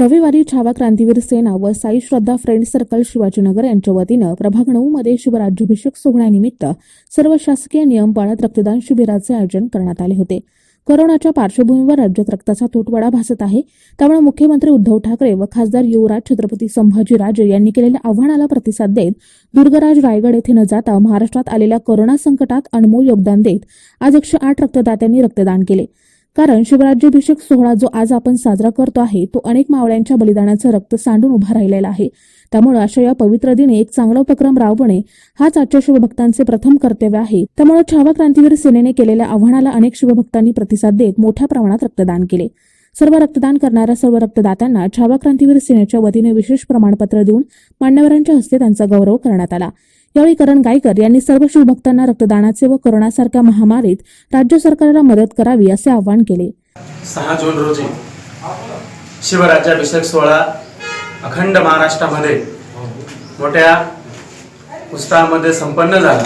रविवारी छावा क्रांतीवीर सेना व Sai Shraddha friend circle Shivajinagar यांच्या वतीनं प्रभाग नऊ मध्ये शिवराज्याभिषेक सोहळ्यानिमित्त सर्व शासकीय नियम पाळत रक्तदान शिबिराचे आयोजन करण्यात आले होते. कोरोनाच्या पार्श्वभूमीवर राज्यात रक्ताचा तुटवडा भासत आहे. त्यामुळे मुख्यमंत्री उद्धव ठाकरे व खासदार युवराज छत्रपती संभाजीराजे यांनी केलेल्या आव्हानाला प्रतिसाद देत दुर्गराज रायगड येथे न जाता महाराष्ट्रात आलेल्या कोरोना संकटात अनमोल योगदान देत आज एकशे आठ रक्तदात्यांनी रक्तदान केले. कारण शिवराज्याभिषेक सोहळा जो आज आपण साजरा करतो आहे तो अनेक मावळ्यांच्या बलिदानाचं रक्त सांडून उभा राहिलेला आहे. त्यामुळे अशा या पवित्र दिनी एक चांगला उपक्रम राबवणे हाच आजच्या शिवभक्तांचे प्रथम कर्तव्य आहे. त्यामुळे छावा क्रांतीवीर सेनेने केलेल्या आव्हानाला अनेक शिवभक्तांनी प्रतिसाद देत मोठ्या प्रमाणात रक्तदान केले. सर्व रक्तदान करणाऱ्या सर्व रक्तदात्यांना छावा क्रांतीवीर सेनेच्या वतीने विशेष प्रमाणपत्र देऊन मान्यवरांच्या हस्ते त्यांचा गौरव करण्यात आला. यावेळी करण गायकर यांनी सर्व शिवभक्तांना रक्तदानाचे व कोरोनासारख्या महामारीत राज्य सरकारला मदत करावी असे आवाहन केले. सहा जून रोजी शिवराज्याभिषेक सोहळा अखंड महाराष्ट्रामध्ये मोठ्या उत्साहामध्ये संपन्न झाला.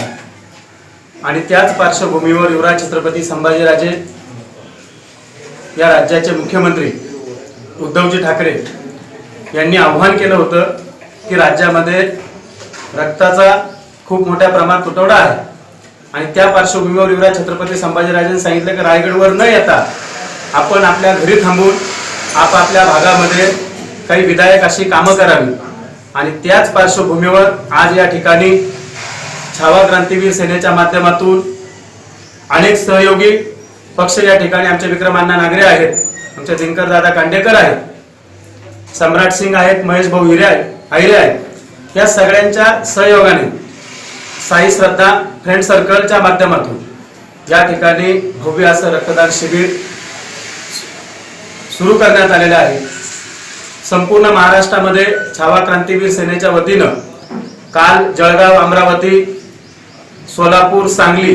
आणि त्याच पार्श्वभूमीवर युवराज छत्रपती संभाजीराजे या राज्याचे मुख्यमंत्री उद्धवजी ठाकरे यांनी आव्हान केलं होतं की राज्यामध्ये रक्ताचा खूप मोठ्या प्रमाणात तुटवडा आहे. आणि त्या पार्श्वभूमीवर युवराज छत्रपती संभाजीराजेंनी सांगितलं की रायगडवर न येता आपण आपल्या घरी थांबून आपापल्या भागामध्ये काही विधायक अशी कामं करावी. आणि त्याच पार्श्वभूमीवर आज या ठिकाणी छावा क्रांतीवीर सेनेच्या माध्यमातून अनेक सहयोगी पक्ष या ठिकाणी आमचे विक्रमांना नागरे आहेत. आमचे दिनकर दादा कांडेकर आहेत. सम्राट सिंग आहेत महेश भाऊ हिरे आहेत आहिरे आहेत. या सगळ्यांच्या सहयोगाने साई श्रद्धा फ्रेंड सर्कलच्या माध्यमातून या ठिकाणी भव्य असं रक्तदान शिबिर सुरू करण्यात आलेलं आहे. संपूर्ण महाराष्ट्रामध्ये छावा क्रांतीवीर सेनेच्या वतीनं काल जळगाव अमरावती सोलापूर सांगली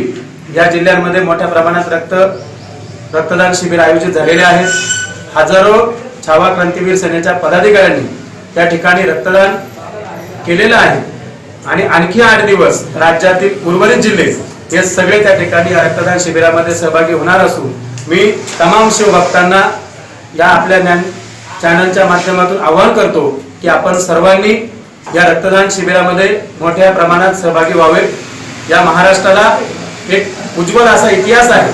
या जिल्ह्यांमध्ये मोठ्या प्रमाणात रक्त रक्तदान शिबिर आयोजित झालेले आहेत. हजारो छावा क्रांतीवीर सेनेच्या पदाधिकाऱ्यांनी त्या ठिकाणी रक्तदान केलेलं आहे. आणि आणखी आठ दिवस राज्यातील उर्वरित जिल्हे हे सगळे त्या ठिकाणी या रक्तदान शिबिरामध्ये सहभागी होणार असून मी तमाम शिवभक्तांना या आपल्या ज्ञान चॅनलच्या माध्यमातून आवाहन करतो की आपण सर्वांनी या रक्तदान शिबिरामध्ये मोठ्या प्रमाणात सहभागी व्हावे या महाराष्ट्राला एक उज्ज्वल असा इतिहास आहे.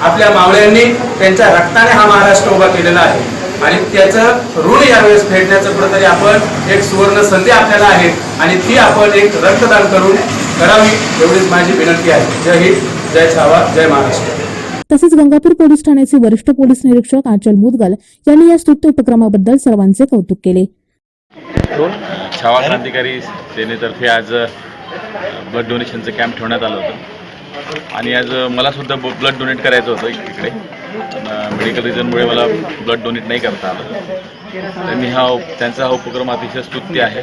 आपल्या मावळ्यांनी त्यांच्या रक्ताने हा महाराष्ट्र उभा केलेला आहे. आणि त्याचं ऋण यावेळेस फेडण्याचं कुठेतरी आपण एक सुवर्ण संधी आपल्याला आहे. आणि ती आपण एक रक्तदान करून करावी एवढीच माझी विनंती आहे. जय हिंद जय छावा जय महाराष्ट्र. तसेच गंगापूर पोलीस ठाण्याचे वरिष्ठ पोलीस निरीक्षक आंचल मुदगल यांनी या स्तुत्य उपक्रमाबद्दल सर्वांचे कौतुक केले. छावा क्रांतिकारी सेनेतर्फे आज ब्लड डोनेशनचं कॅम्प ठेवण्यात आलं होतं. आणि आज मला सुद्धा ब्लड डोनेट करायचं होतं इकडे. मेडिकल रिझनमुळे मला ब्लड डोनेट नाही करता आलं. तर मी हा त्यांचा हा उपक्रम अतिशय स्तुत्य आहे.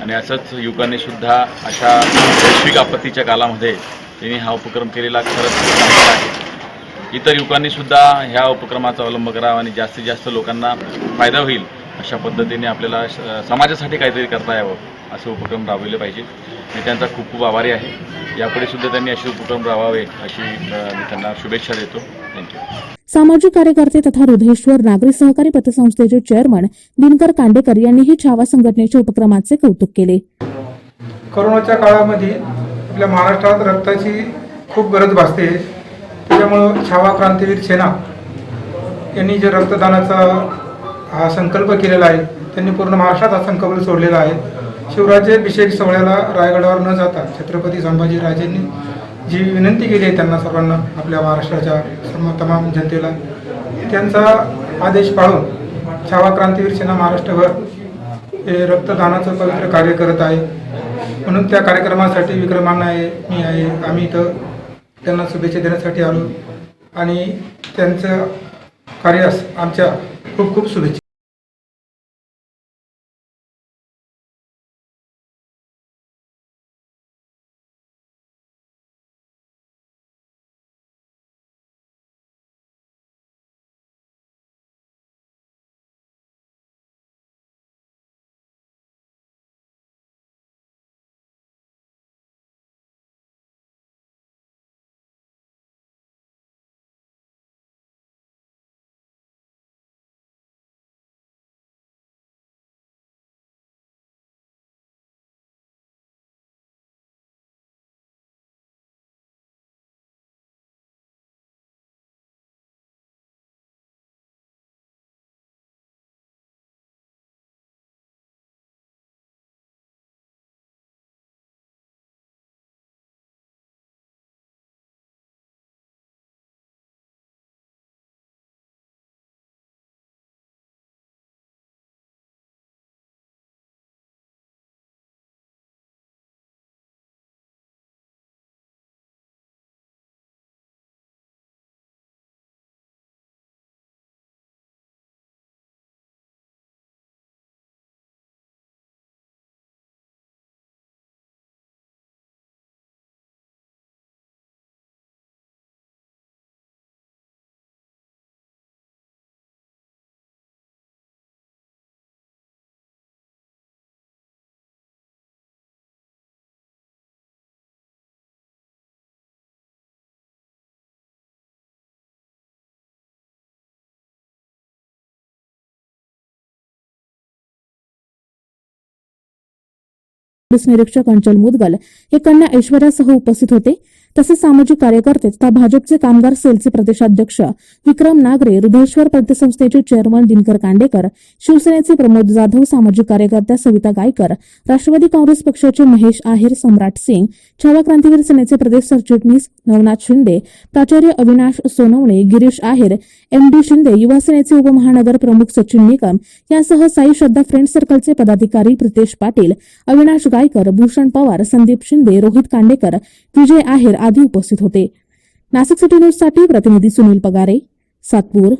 आणि असंच युवकांनी सुद्धा अशा वैश्विक आपत्तीच्या कालामध्ये त्यांनी हा उपक्रम केलेला खरंच आहे. इतर युवकांनी सुद्धा ह्या उपक्रमाचा अवलंब करावा आणि जास्तीत जास्त लोकांना फायदा होईल अशा पद्धतीने आपल्याला समाजासाठी काहीतरी करता यावं. असे उपक्रम राबविले पाहिजेत. मी त्यांचा खूप खूप आभारी आहे. यापुढे सुद्धा त्यांनी असे उपक्रम राबवावे अशी मी त्यांना शुभेच्छा देतो. थँक्यू सामाजिक कार्यकर्ते तथा हृदयेश्वर नागरी सहकारी पतसंस्थेचे चेअरमन दिनकर कांडेकर यांनीही छावा संघटनेच्या उपक्रमाचे कौतुक केले. करोनाच्या काळामध्ये आपल्या महाराष्ट्रात रक्ताची खूप गरज भासते. त्याच्यामुळं छावा क्रांतीवीर सेना यांनी जे रक्तदानाचा हा संकल्प केलेला आहे त्यांनी पूर्ण महाराष्ट्रात हा संकल्प सोडलेला आहे. शिवराज्याभिषेक सोहळ्याला रायगडावर न जाता छत्रपती संभाजीराजेंनी जी विनंती केली आहे त्यांना सर्वांना आपल्या महाराष्ट्राच्या सर्व तमाम जनतेला त्यांचा आदेश पाळून छावा क्रांतीवीर सेना महाराष्ट्रभर हे रक्तदानाचं पवित्र कार्य करत आहे. म्हणून त्या कार्यक्रमासाठी विक्रमांना आहे मी आहे आम्ही इथं त्यांना शुभेच्छा देण्यासाठी आलो. आणि त्यांचं कार्यास आमच्या खूप खूप शुभेच्छा. पोलीस निरीक्षक अंचल मुदगल हे कन्या ऐश्वर्यासह उपस्थित होते. तसेच सामाजिक कार्यकर्ते तथा भाजपचे कामगार सेलचे प्रदेशाध्यक्ष विक्रम नागरे हृदयेश्वर पतसंस्थेचे चेअरमन दिनकर कांडेकर शिवसेनेचे प्रमोद जाधव सामाजिक कार्यकर्त्या सविता गायकर राष्ट्रवादी काँग्रेस पक्षाचे महेश आहेर सम्राट सिंग छावा क्रांतीवीर सेनेचे प्रदेश सरचिटणीस नवनाथ शिंदे प्राचार्य अविनाश सोनवणे गिरीश आहेर एम डी शिंदे युवा सेनेचे उपमहानगर प्रमुख सचिन निकम यासह साई श्रद्धा फ्रेंड सर्कलचे पदाधिकारी प्रितेश पाटील अविनाश गायकर भूषण पवार संदीप शिंदे रोहित कांडेकर विजय आहेर आदी उपस्थित होते. नाशिक सिटी न्यूजसाठी प्रतिनिधी सुनील पगारे सातपूर